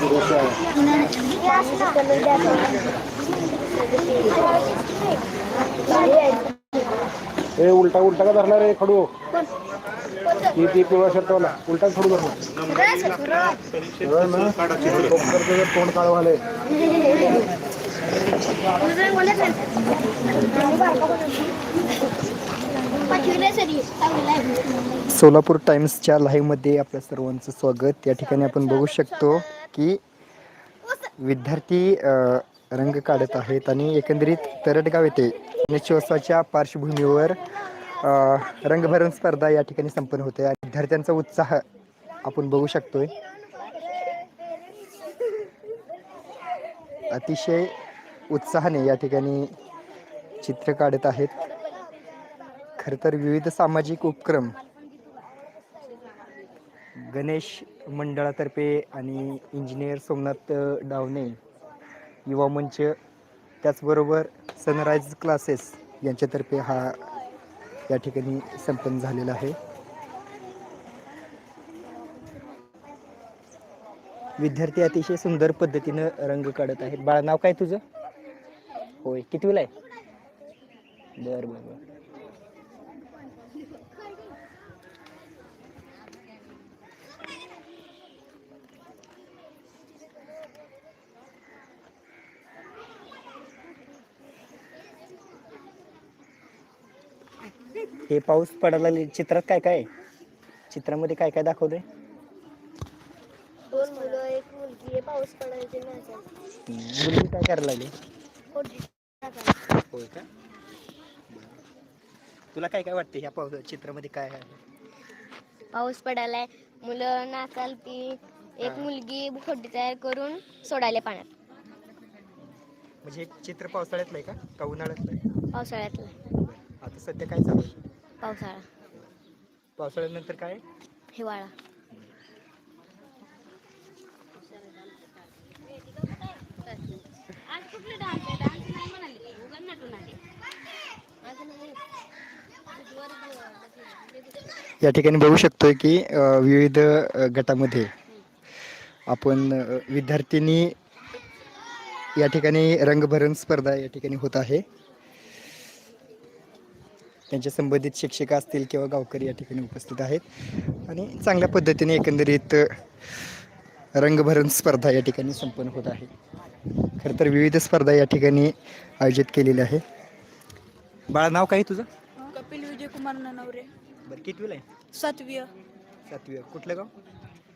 आहे ए उलटा उलटा का धरणार रे खडू? ती ती पिवळा शर्ट वाला. उलटा खडू धरणार. तोंड काळ झालंय सोलापूर टाइम्सच्या लाईव्हमध्ये आपल्या सर्वांचं स्वागत. या ठिकाणी आपण बघू शकतो की विद्यार्थी रंग काढत आहेत आणि एकंदरीत तरटगाव येथे गणेशोत्सवाच्या पार्श्वभूमीवर रंगभरण स्पर्धा या ठिकाणी संपन्न होते. आणि विद्यार्थ्यांचा उत्साह आपण बघू शकतोय. अतिशय उत्साहाने या ठिकाणी चित्र काढत आहेत. खरं तर विविध सामाजिक उपक्रम. गणेश मंडळातर्फे आणि इंजिनियर सोमनाथ डावणे युवा मंच त्याचबरोबर सनराईज क्लासेस यांच्यातर्फे हा या ठिकाणी संपन्न झालेला आहे. विद्यार्थी अतिशय सुंदर पद्धतीनं रंग काढत आहेत. बाळा नाव काय तुझं? होय कितवीला आहे? बरं बरं बरं. हे पाऊस पडायला चित्रात काय काय? आहे? चित्रामध्ये काय काय दाखवलंय? दोन मुलं एक मुलगी आहे पाऊस पडायचे नाही मुलगी काय करायला लागली? होय का? तुला काय काय वाटतं ह्या पाऊस चित्रामध्ये काय आहे? पाऊस पडायलाय मुलं नाचाल ती एक मुलगी खोटी तयार करून सोडायला पाण्यात. म्हणजे चित्र पावसाळ्यातलं आहे का? का उन्हाळ्यातलं पावसाळ्यातलं सध्या काय चालू आहे? पावसाळा. पावसाळ्यानंतर काय? हिवाळा. या ठिकाणी बघू शकतोय की अ, विविध अ, गटामध्ये आपण अ, विद्यार्थिनी या ठिकाणी रंगभरण स्पर्धा या ठिकाणी होत आहे. त्यांच्या संबंधित शिक्षिका असतील किंवा गावकरी या ठिकाणी उपस्थित आहेत. आणि चांगल्या पद्धतीने एकंदरीत रंगभरण स्पर्धा या ठिकाणी संपन्न होत आहे. खरं तर विविध स्पर्धा या ठिकाणी आयोजित केलेल्या आहे बाळा नाव काय तुझं? कपिल विजय कुमार ननवरे. बरं कितवीला आहे? सातवीय. सातवी कुठलं गाव?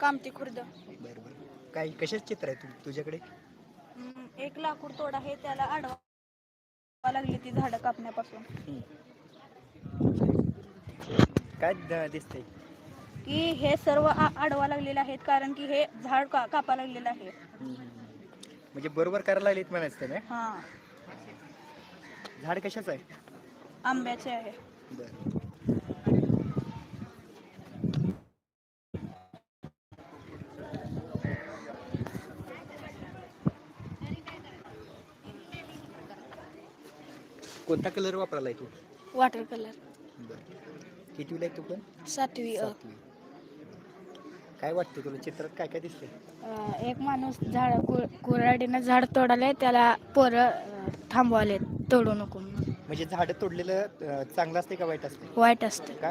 कामती खुर्द. बरं बरं. काय कशाच चित्र आहे तू तुझ्याकडे? एक लाकूड तोड आहे त्याला आडवा लागली ती झाडं कापण्यापासून. काय द- दिसतंय? की हे सर्व आडवा लागलेले आहेत कारण की हे झाड का कापा लागलेलं आहे. म्हणजे बरोबर करायला लागलीत म्हणायचं ना हा. झाड कशाचं आहे? आंब्याचे आहे. बरं कोणता कलर वापरायला आहे तू? Water colour. बरं. कितवीला आहे तू पण? सातवी अ. सातवी. काय वाटतं तुला? चित्रात काय काय दिसतंय? अ, एक माणूस झाड कुऱ्हाडीनं झाड तोडाले त्याला पोरं अ, थांबवाले तोडू नको म्हणून. म्हणजे झाडं तोडलेलं अं, चांगलं असते का वाईट असते वाईट असतं का?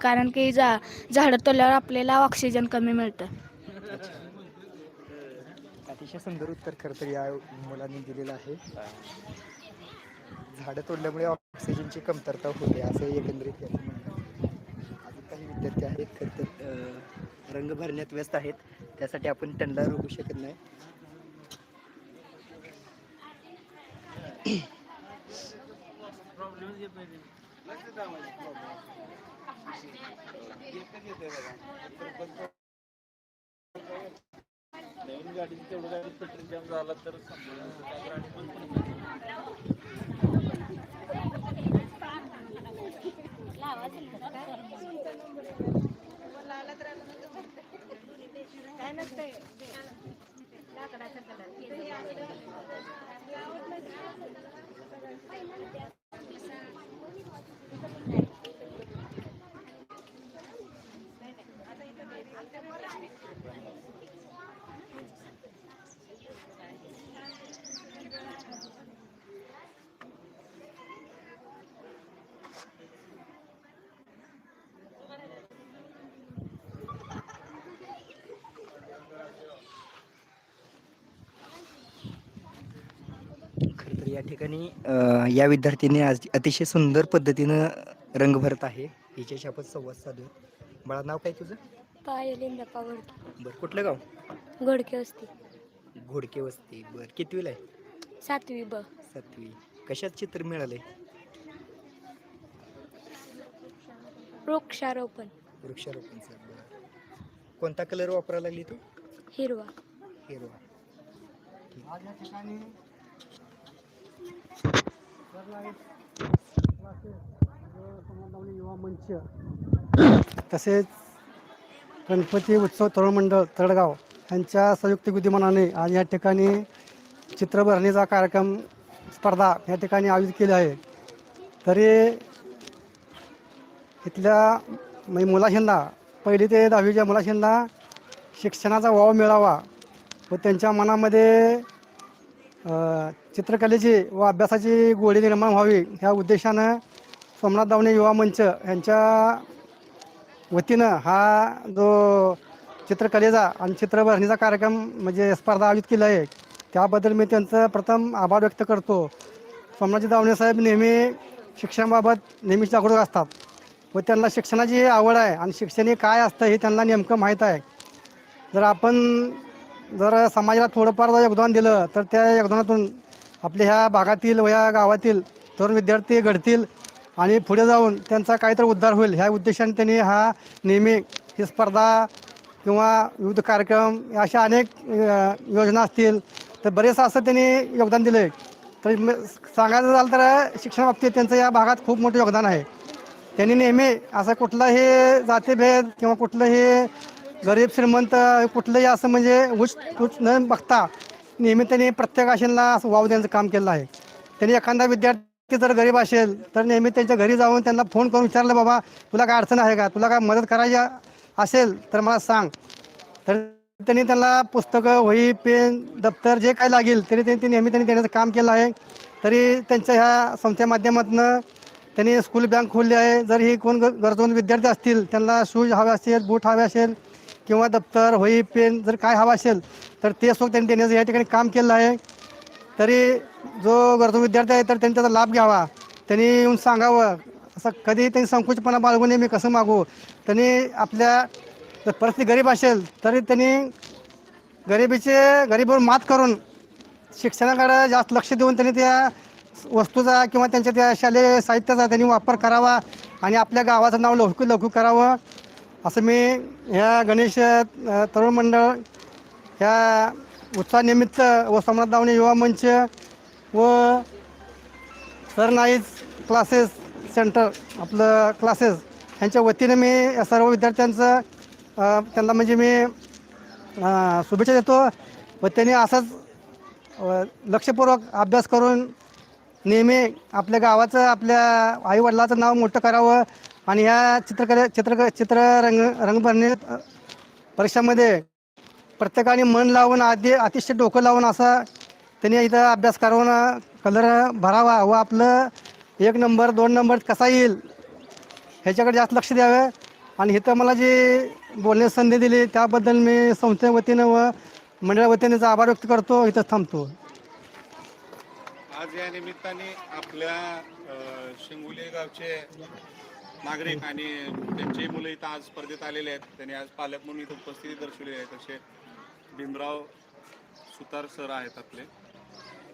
कारण की जा झाडं तोडल्यावर आपल्याला ऑक्सिजन कमी मिळतं. अतिशय सुंदर उत्तर खरं तर या मुलांनी दिलेलं आहे. झाडं तोडल्यामुळे ऑक्सिजनची कमतरता होते असं एकंदरीत याचं म्हणणं आहे. अजून काही विद्यार्थी आहेत खरं तर रंग भरण्यात व्यस्त आहेत त्यासाठी आपण त्यांना रोखू शकत नाही नवीन गाडीचं तेवढं गाडी पेट्रोल जाम झाला तर काय नसतंय. या ठिकाणी या विद्यार्थ्यांनी आज अतिशय सुंदर पद्धतीनं रंग भरत आहे. हिच्याशी आपण संवाद साधू बाळा नाव काय तुझं? पायल घोडके. बरं कुठलं गाव? घोडके असते घोडके वस्ती. बरं कितवीला आहे? सातवी ब. सातवी. कशात चित्र मिळालंय? वृक्षारोपण. वृक्षारोपणचं. बरं. कोणता कलर वापरायला लागली तू? हिरवा. हिरवा. युवा मंच तसेच गणपती उत्सव तरुण मंडळ तळगाव यांच्या संयुक्त विद्यमानाने आज या ठिकाणी चित्रभरणीचा कार्यक्रम स्पर्धा या ठिकाणी आयोजित केली आहे. तरी इथल्या म्हणजे मुलाशींना पहिली ते दहावीच्या मुलाशींना शिक्षणाचा वाव मिळावा व त्यांच्या मनामध्ये चित्रकलेची व अभ्यासाची गोडी निर्माण व्हावी ह्या उद्देशानं सोमनाथ दावणे युवा मंच यांच्या वतीनं हा जो चित्रकलेचा आणि चित्रभरणीचा कार्यक्रम म्हणजे स्पर्धा आयोजित केला आहे त्याबद्दल मी त्यांचं प्रथम आभार व्यक्त करतो. सोमनाथजी दावणे साहेब नेहमी शिक्षणाबाबत नेहमी जागरूक असतात व त्यांना शिक्षणाची आवड आहे आणि शिक्षण हे काय असतं हे त्यांना नेमकं माहीत आहे. जर आपण जर समाजाला थोडंफार जर योगदान दिलं तर त्या योगदानातून आपल्या ह्या भागातील व ह्या गावातील तरुण विद्यार्थी घडतील आणि पुढे जाऊन त्यांचा काहीतरी उद्धार होईल. ह्या उद्देशाने त्यांनी हा नेहमी ही स्पर्धा किंवा विविध कार्यक्रम अशा अनेक योजना असतील. तर बरेचसं असं त्यांनी योगदान दिलं आहे तर सांगायचं झालं तर शिक्षण बाबतीत त्यांचं या भागात खूप मोठं योगदान आहे. त्यांनी नेहमी असं कुठलाही जातीभेद किंवा कुठलंही गरीब श्रीमंत कुठलंही असं म्हणजे उच उच न बघता नेहमी त्यांनी प्रत्येक आशेला असं वाव देण्याचं काम केलं आहे. त्यांनी एखादा विद्यार्थी जर गरीब असेल तर नेहमी त्यांच्या घरी जाऊन त्यांना फोन करून विचारलं बाबा तुला काय अडचण आहे का? तुला काय मदत करायची असेल तर मला सांग. तर त्यांनी त्यांना पुस्तकं वही पेन दप्तर जे काय लागेल तरी त्यांनी ते नेहमी त्यांनी देण्याचं काम केलं आहे. तरी त्यांच्या ह्या संस्थेच्या माध्यमातून त्यांनी स्कूल बँक खोलली आहे. जर ही कोण ग- गरजवंत विद्यार्थी असतील त्यांना शूज हवे असेल बूट हवे असेल किंवा दप्तर होई पेन जर काय हवं असेल तर ते सुद्धा त्यांनी देण्याचं या ठिकाणी काम केलं आहे. तरी जो गरजू विद्यार्थी आहे तर त्यांनी त्याचा लाभ घ्यावा. त्यांनी येऊन सांगावं. असं कधीही त्यांनी संकुचपणा बाळगू नये मी कसं मागू? त्यांनी आपल्या जर परिस्थिती गरीब असेल तरी त्यांनी गरिबीचे गरिबीवर मात करून शिक्षणाकडे जास्त लक्ष देऊन त्यांनी त्या वस्तूचा किंवा त्यांच्या त्या शालेय साहित्याचा त्यांनी वापर करावा आणि आपल्या गावाचं नाव लवकर लघु करावं. असं मी ह्या गणेश तरुण मंडळ ह्या उत्साहानिमित्त व सम्राट दावणे युवा मंच व सरनाईज क्लासेस सेंटर आपलं क्लासेस ह्यांच्या वतीने मी या सर्व विद्यार्थ्यांचं त्यांना म्हणजे मी शुभेच्छा देतो व त्यांनी असंच लक्षपूर्वक अभ्यास करून नेहमी आपल्या गावाचं आपल्या आईवडिलाचं नाव मोठं करावं आणि ह्या चित्रकले चित्र चित्र रंग रंगभरणी परीक्षामध्ये प्रत्येकाने मन लावून आधी अतिशय डोकं लावून असा त्यांनी इथं अभ्यास करून कलर भरावा व आपलं एक नंबर दोन नंबर कसा येईल ह्याच्याकडे जास्त लक्ष द्यावं. आणि इथं मला जी बोलण्याची संधी दिली त्याबद्दल मी संस्थेच्या वतीनं व मंडळा वतीने आभार व्यक्त करतो इथं थांबतो. आज या निमित्ताने आपल्या शिंगोली गावचे नागरिक आणि त्यांची मुलं इथं आज स्पर्धेत आलेले आहेत. त्यांनी आज पालक म्हणून इथं उपस्थिती दर्शवली आहे. तसे भीमराव सुतार सर आहेत आपले.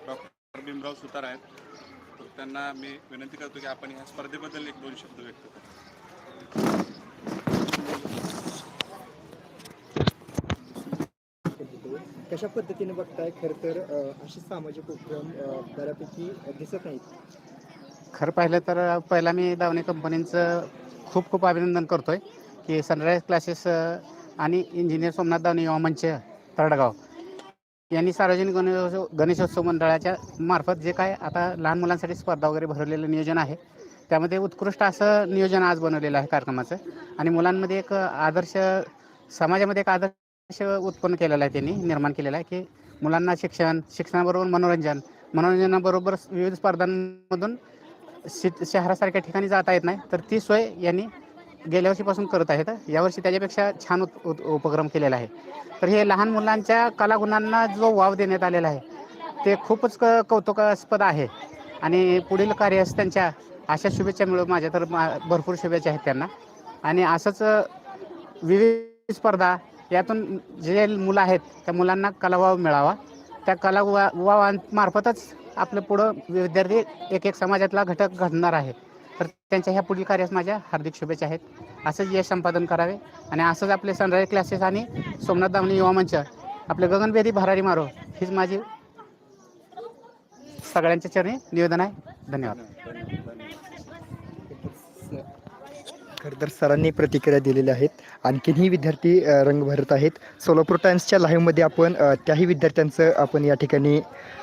डॉक्टर भीमराव सुतार आहेत. तर त्यांना मी विनंती करतो की आपण ह्या स्पर्धेबद्दल एक दोन शब्द व्यक्त करू. कशा पद्धतीने बघताय? खरं तर असे सामाजिक उपक्रम बऱ्यापैकी दिसत नाहीत. खरं पाहिलं तर पहिला मी दावणी कंपनीचं खूप खूप अभिनंदन करतो आहे की सनराईज क्लासेस आणि इंजिनियर सोमनाथ दावणी युवा मंच तरडगाव यांनी सार्वजनिक गणेशोत्सव गणेशोत्सव मंडळाच्या मार्फत जे काय आता लहान मुलांसाठी स्पर्धा वगैरे भरवलेलं नियोजन आहे त्यामध्ये उत्कृष्ट असं नियोजन आज बनवलेलं आहे कार्यक्रमाचं. आणि मुलांमध्ये एक आदर्श समाजामध्ये एक आदर्श उत्पन्न केलेला आहे त्यांनी निर्माण केलेला आहे की मुलांना शिक्षण शिक्षणाबरोबर मनोरंजन मनोरंजनाबरोबर विविध स्पर्धांमधून शि शहरासारख्या ठिकाणी जाता येत नाही. तर ती सोय यांनी गेल्या वर्षीपासून करत आहेत. यावर्षी त्याच्यापेक्षा छान उत, उत उपक्रम केलेला आहे. तर हे लहान मुलांच्या कलागुणांना जो वाव देण्यात आलेला आहे ते खूपच क कौतुकास्पद आहे. आणि पुढील कार्यास त्यांच्या अशा शुभेच्छा मिळू माझ्या तर मा भरपूर शुभेच्छा आहेत त्यांना. आणि असंच विविध स्पर्धा यातून जे मुलं आहेत त्या मुलांना कलावाव मिळावा. त्या कला वा वावांमार्फतच आपलं पुढं विद्यार्थी एक एक समाजातला घटक घडणार आहे. तर त्यांच्या ह्या पुढील कार्यास माझ्या हार्दिक शुभेच्छा आहेत. असंच यश संपादन करावे आणि असंच आपले सनराईज क्लासेस आणि सोमनाथ दामणी युवा मंच आपले गगनभेदी भरारी मारो हीच माझी सगळ्यांच्या चरणी निवेदन आहे. धन्यवाद. खरं तर सरांनी प्रतिक्रिया दिलेल्या आहेत. आणखीनही विद्यार्थी रंग भरत आहेत. सोलापूर टाइम्सच्या लाईव्हमध्ये आपण त्याही विद्यार्थ्यांचं आपण या ठिकाणी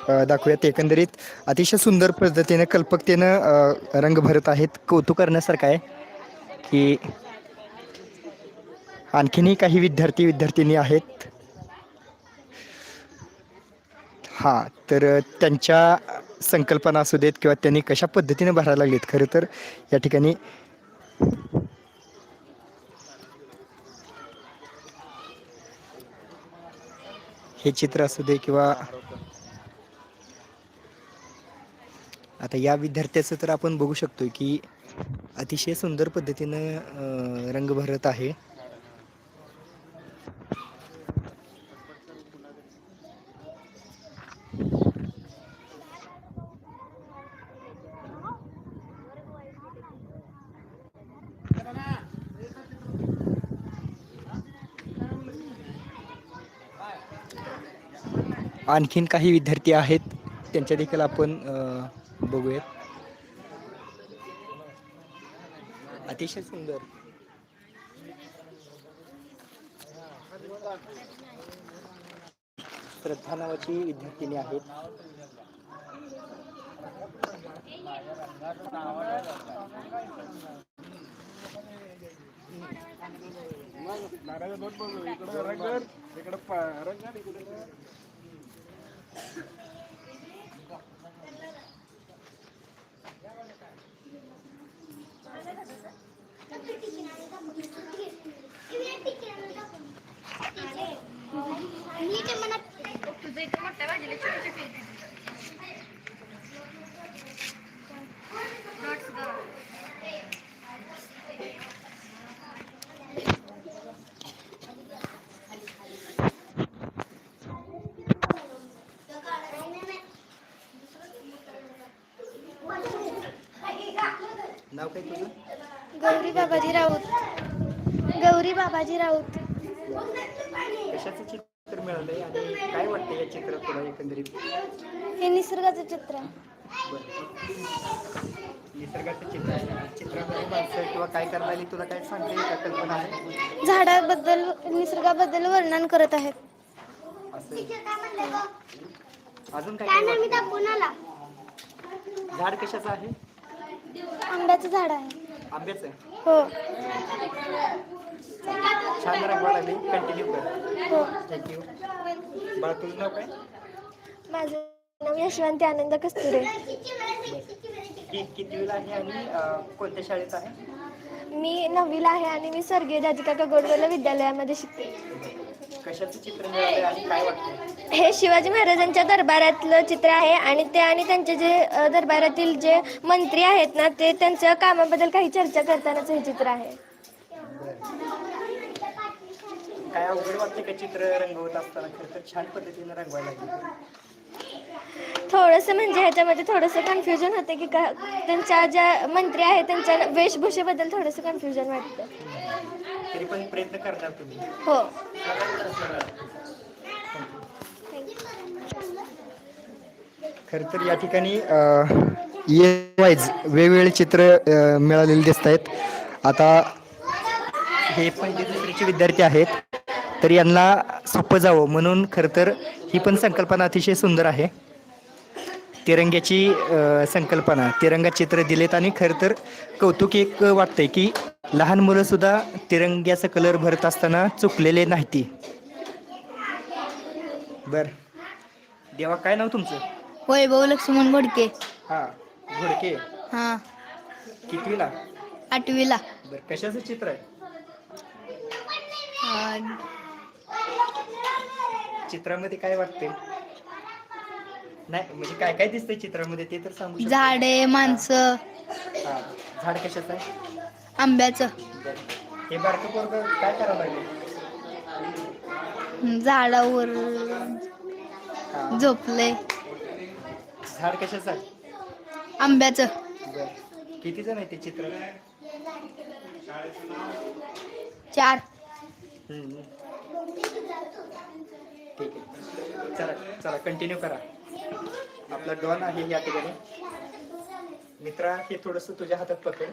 दाखवूयात. एकंदरीत अतिशय सुंदर पद्धतीनं कल्पकतेनं रंग भरत आहेत. कौतुक करण्यासारखं आहे की आणखीनही काही विद्यार्थी विद्यार्थिनी आहेत. हां तर त्यांच्या संकल्पना असू देत किंवा त्यांनी कशा पद्धतीने भरायला लागलीत खरं तर या ठिकाणी हे चित्र असू दे किंवा आता या विद्यार्थ्याचं तर आपण बघू शकतो की अतिशय सुंदर पद्धतीनं रंग भरत आहे. आणखीन काही विद्यार्थी आहेत त्यांच्या देखील आपण अं, बघूयात. अतिशय सुंदर. श्रद्धा नावाची विद्यार्थिनी आहेत. नाव काय तुझं? गौरी बाबाजी राऊत. गौरी बाबाजी राऊत. कशाचं चित्र मिळालंय आणि काय वाटतं या चित्रात तुला एकंदरीत? हे निसर्गाचं चित्र. आहे निसर्गाचं चित्र. आहे चित्रामध्ये माणसं किंवा काय करायला लागली तुला काय सांगता? येईल का कल्पना आहे? झाडाबद्दल निसर्गाबद्दल वर्णन करत आहेत. असं. अजून काय काय वाटतं? झाड कशाचं आहे? आंब्याचं झाड आहे. आहे. हो. छान लागली कंटिन्यू कर. हो. थँक्यू बाळा तुझं नाव काय? माझं नाव यशवंती आनंद कस्तुरे. कि कितवीला आहे आणि अं, कोणत्या शाळेत आहे? मी नववीला आहे आणि मी स्वर्गीय दाजिका गोडवले विद्यालयामध्ये शिकते. कशाचं चित्र मिळालंय आणि काय वाटतं हे शिवाजी महाराजांच्या दरबारातलं चित्र आहे आणि ते आणि त्यांचे जे अ, दरबारातील जे मंत्री आहेत ना ते त्यांच्या कामाबद्दल काही चर्चा करतानाचं हे चित्र आहे. काय अवघड वाटते का चित्र रंगवत असताना? खरं तर छान पद्धतीने रंगवायला लागली. थोडंसं म्हणजे ह्याच्यामध्ये थोडंसं कन्फ्युजन होतं की का त्यांच्या ज्या मंत्री आहेत त्यांच्या वेशभूषेबद्दल थोडंसं कन्फ्युजन वाटतं तरी पण प्रयत्न करणार तुम्ही. हो. खरं तर या ठिकाणी वाईज वेगवेगळे चित्र मिळालेले दिसत आहेत. आता हे पहिली दुसरीचे विद्यार्थी आहेत तर यांना सोपं जावं म्हणून खरं तर ही पण संकल्पना अतिशय सुंदर आहे. तिरंग्याची संकल्पना तिरंगा चित्र दिलेत आणि खरं तर कौतुक एक वाटतंय की लहान मुलं सुद्धा तिरंग्याचा कलर भरत असताना चुकलेले नाहीती. बर. देवा काय नाव तुमचं? वैभव लक्ष्मण बोडके हा घोडके. हां. कितवीला? आठवीला. बर कशाचं चित्र आहे? चित्रामध्ये काय वाटते नाही म्हणजे काय काय दिसतंय चित्रामध्ये? ते तर सांगू शकतो. झाडे माणसं. हा. झाड कशाचं? आहे आंब्याचं. बरं. हे बारकं पोरगं काय करावं लागेल? झाडावर हा. झोपले. झाड कशाचं? आहे आंब्याचं. बरं. किती जण आहे ते चित्र? चार. हम्म. ठीक आहे. चला चला कंटिन्यू करा. आपला डॉन आहे या ठिकाणी. मित्रा हे थोडस तुझ्या हातात पकड.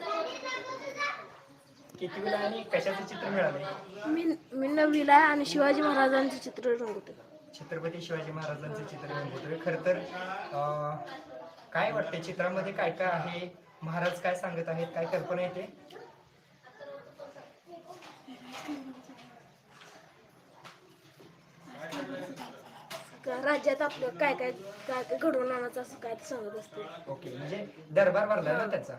किती वेळा आणि कशाचं चित्र मिळालंय? मी मी नववीला आहे आणि शिवाजी महाराजांचे चित्र रंगवते छत्रपती शिवाजी महाराजांचं चित्र रंगवतोय. खर तर अं, काय वाटतंय? चित्रामध्ये काय काय आहे? महाराज काय सांगत आहेत? काय कल्पना येते? राज्यात आपलं काय काय काय काय घडवून आणायचं असं काय ते सांगत असते? ओके म्हणजे दरबार भरला ना त्याचा.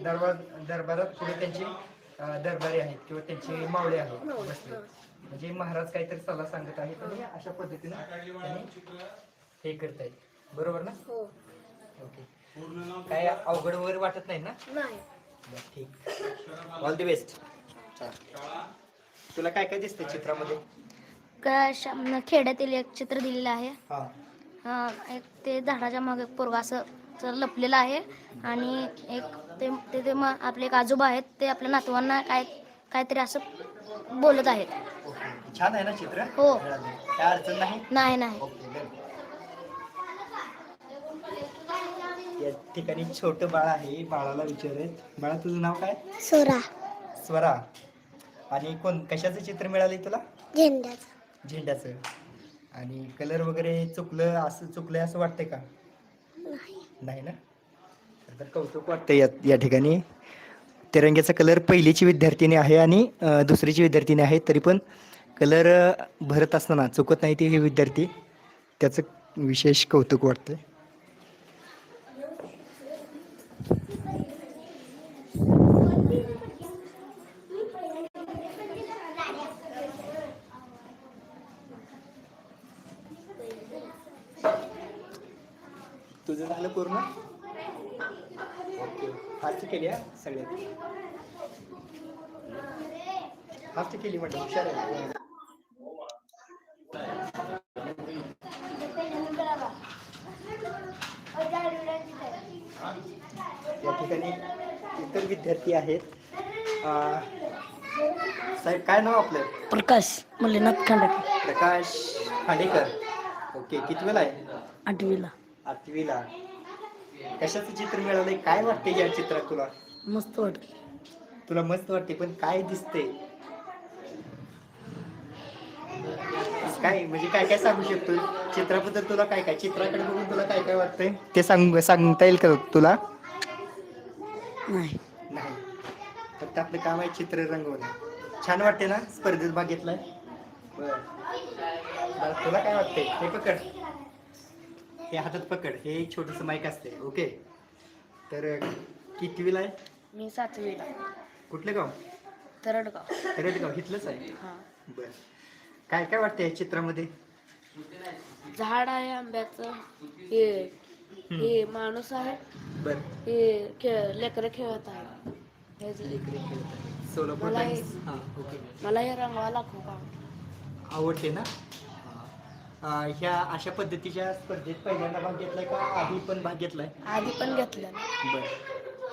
दरबार दरबारात पुढे त्यांचे अं, दरबारी आहेत किंवा त्यांचे मावळे आहेत बसले म्हणजे महाराज काहीतरी सल्ला सांगत आहेत आणि अशा पद्धतीने त्यांनी हे करतायत. बरोबर ना? हो. ओके. काय अवघड वगैरे वाटत नाही ना? नाही. बरं, ठीक. ऑल दी बेस्ट तुला काय काय दिसतंय चित्रामध्ये? का खेड्यातील एक चित्र दिलेलं आहे. हा. एक ते झाडाच्या मागे एक पोरगा असं तर लपलेलं आहे आणि एक ते ते ते मग आपले एक आजोबा आहेत ते आपल्या नातवांना काय काहीतरी असं बोलत आहेत. छान आहे ना चित्र? हो. काय अडचण नाही? नाही नाही. Okay done. या ठिकाणी छोट बाळ आहे बाळाला विचारत बाळा तुझं नाव काय? सोरा. स्वरा आणि कोण कशाचं चित्र मिळाले तुला? झेंड्याचा. झेंड्याचं. आणि कलर वगैरे चुकलं असं चुकलंय असं वाटतंय का? नाही. ना? तर कौतुक वाटतं या या ठिकाणी. तिरंग्याचा कलर पहिलीची विद्यार्थिनी आहे आणि दुसरीची विद्यार्थिनी आहे तरी पण कलर भरत असताना चुकत नाही ती हे विद्यार्थी. त्याचं विशेष कौतुक वाटतंय. तुझं झालं पूर्ण? ओके. फास्ट केली हा सगळ्यात. फास्ट केली म्हटलं हुशार आहे. या ठिकाणी इतर विद्यार्थी आहेत. अं, साहेब काय नाव आपलं? प्रकाश मल्लीनाथ खांडेकर. प्रकाश खांडेकर. ओके किती वेळा आहे? आठवीला. आठवीला. कशाचं चित्र मिळालंय? काय वाटते या चित्रात तुला? मस्त वाटत तुला मस्त वाटते पण काय दिसते काय म्हणजे काय काय सांगू शकतो चित्राबद्दल तुला काय काय? चित्राकडे बघून तुला काय काय वाटतंय? ते सांग सांगता येईल का तुला? नाही. नाही. फक्त आपलं काम आहे चित्र रंगवणं. छान वाटते ना? स्पर्धेत भाग घेतलाय? बरं. बरं, तुला काय वाटतंय? हे पकड. हे हातात पकड हे एक छोटस माईक असते ओके तर कितवीला आहे? मी सातवीला. कुठलं गाव? तरडगाव. तरडगाव इथलंच आहे? हा. बर. काय काय वाटतंय या चित्रामध्ये? झाड आहे आंब्याचं हे हे माणूस आहे. बर. हे खेळ लेकरं खेळत आहे हे जे- इकडे खेळत आहे. सोलापूर मला टाइम्स हां ओके मला हे रंगवायला खूप आवडतं. आवडते ना? ह्या अशा पद्धतीच्या स्पर्धेत पहिल्यांदा भाग घेतलाय का आधी पण भाग घेतलाय? आधी पण घेतलं ना बर.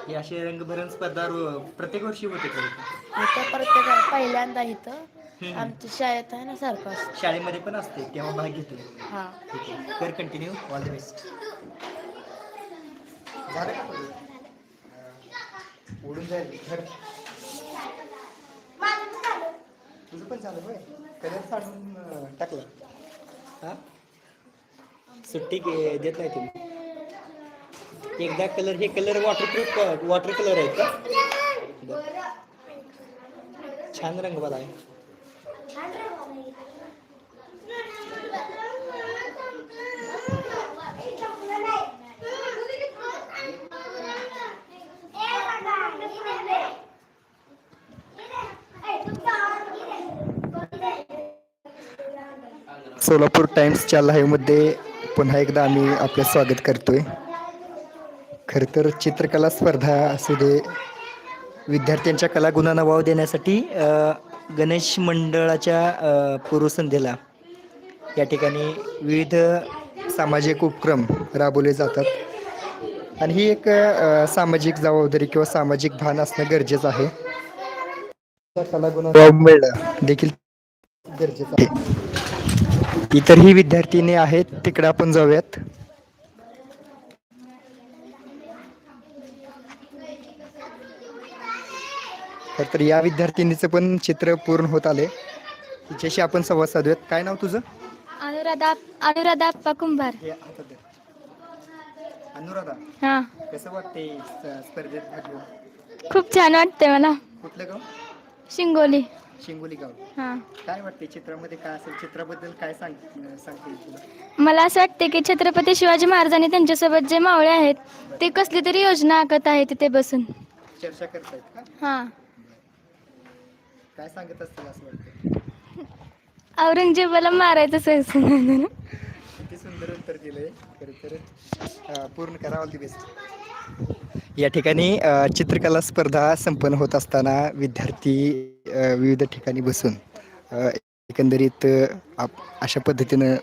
हे असे रंगभरण स्पर्धा रो- प्रत्येक वर्षी होते का इथं? इथं प्रत्येक पहिल्यांदा इथं. आमच्या शाळेत आहे ना सरकस शाळेमध्ये पण असते तेव्हा भाग हा. ठीक आहे. कर कंटिन्यू ऑल द बेस्ट झालं का तुझं? उडून जाईल. तुझं पण झालं होय? कलर साडून टाकला. हा? सुट्टी देत नाही तुम्ही. एकदा कलर हे कलर वॉटरप्रूफ वॉटर कलर आहेत का? छान रंग आहे. सोलापूर टाईम्सच्या लाईव्हमध्ये पुन्हा एकदा आम्ही आपलं स्वागत करतोय. खरं तर चित्रकला स्पर्धा असू दे विद्यार्थ्यांच्या कलागुणांना वाव देण्यासाठी गणेश मंडळाच्या पूर्वसंध्येला या ठिकाणी विविध सामाजिक उपक्रम राबवले जातात. आणि ही एक सामाजिक जबाबदारी किंवा सामाजिक भान असणं गरजेचं आहे. त्या कलागुणांना मिळणं देखील गरजेचं आहे. इतरही विद्यार्थिनी आहेत तिकडे आपण जाऊयात. तर या विद्यार्थिनीचं पण चित्र पूर्ण होत आले तिच्याशी आपण संवाद साधूयात. काय नाव तुझं? अनुराधा अनुराधा अप्पा कुंभार. अनुराधा हां. कसं वाटते स्पर्धेत खूप छान वाटते मला. कुठलं गाव? शिंगोली. शिंगोली गाव हां. काय वाटते चित्रामध्ये काय असेल? चित्राबद्दल काय सांग सांगते तुला? मला असं वाटते की छत्रपती शिवाजी महाराजांनी त्यांच्यासोबत जे मावळे आहेत ते कसली तरी योजना आखत आहे तिथे बसून. चर्चा करतायत का? हां. काय सांगत असतील असं वाटतं औरंगजेबाला मारायचं किती सुंदर उत्तर दिलंय. खरं तर अं, पूर्ण करा ऑल दी बेस्ट या ठिकाणी चित्रकला स्पर्धा संपन्न होत असताना विद्यार्थी विविध ठिकाणी बसून एकंदरीत आप- अशा पद्धतीनं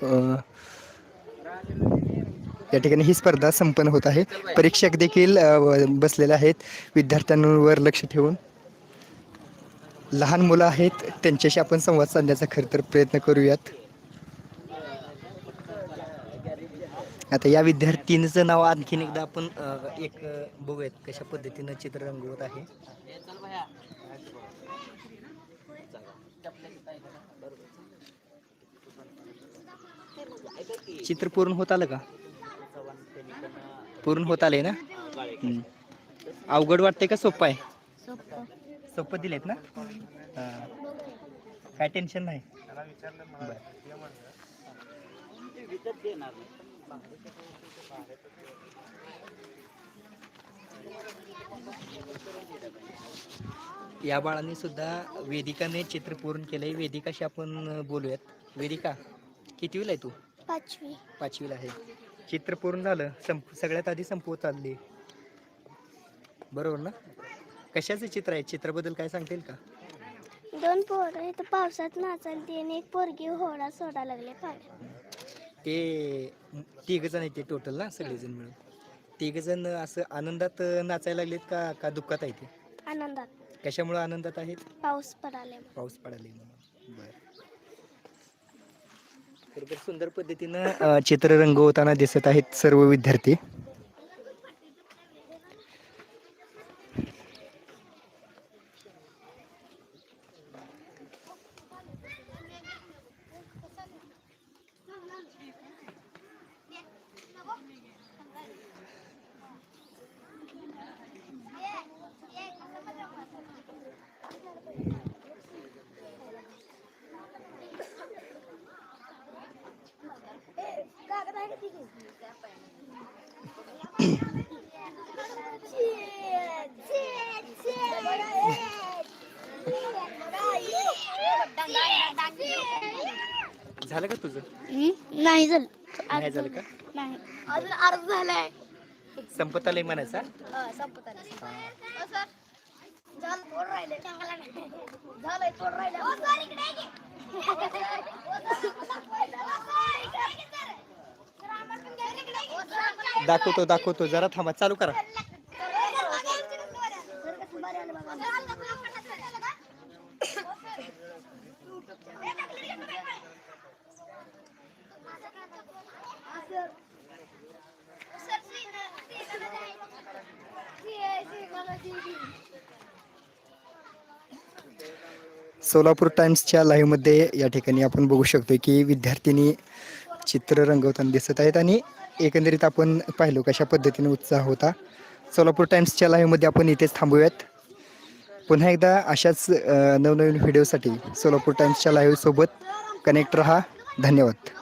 या ठिकाणी ही स्पर्धा संपन्न होत आहे. परीक्षक देखील बसलेले आहेत. विद्यार्थ्यांवर लक्ष ठेवून. लहान मुलं आहेत. त्यांच्याशी आपण संवाद साधण्याचा खरं तर प्रयत्न करूयात. आता या विद्यार्थिनीचं नाव आणखीन एकदा आपण एक बघूयात कशा पद्धतीनं चित्र रंगवत आहे. चित्र पूर्ण होत आलं का? पूर्ण होत आले ना? अवघड वाटतंय का? सोपं आहे? सोपं दिलेत ना? काय टेन्शन नाही? बरं. या बाळांनी सुद्धा वेदिकाने चित्र पूर्ण केलंय. वेदिकाशी आपण बोलूयात. वेदिका कितवीला आहे तू? पाचवी. पाचवीला आहे. चित्र पूर्ण झालं. संप सगळ्यात आधी संपवत चालली बरोबर ना? कशाचं चित्र आहे? चित्राबद्दल काय सांगता येईल का? दोन पोरं इथं पावसात नाचायला आणि एक पोरगी होडा सोडा लागले पाण्यात. ते तिघ जण आहेत ते टोटल ना सगळेजण मिळून. तिघ जण असं आनंदात नाचायला लागलेत का का दुःखात आहे ते? आनंदात. कशामुळे आनंदात आहेत? पाऊस पडाले पाऊस पडाले म्हणून. बरं. तर सुंदर पद्धतीनं अ, चित्र रंगवताना दिसत आहेत सर्व विद्यार्थी. झालं का तुझं? नाही झालं. नाही झालं का? नाही. अजून अर्ज झालाय. संपत आलंय म्हणायचा संपत आलं झालं थोडं राहिले. झालंय थोडं राहिले. दाखवतो दाखवतो. जरा थांबा. चालू करा. सोलापूर टाइम्सच्या लाईव्हमध्ये या ठिकाणी आपण बघू शकतो की विद्यार्थिनी चित्र रंगवताना दिसत आहेत आणि एकंदरीत आपण पाहिलो कशा पद्धतीने उत्साह होता. सोलापूर टाइम्सच्या लाईव्हमध्ये आपण इथेच थांबूयात. पुन्हा एकदा अशाच नवनवीन व्हिडिओसाठी सोलापूर टाइम्सच्या लाईव्हसोबत कनेक्ट रहा. धन्यवाद.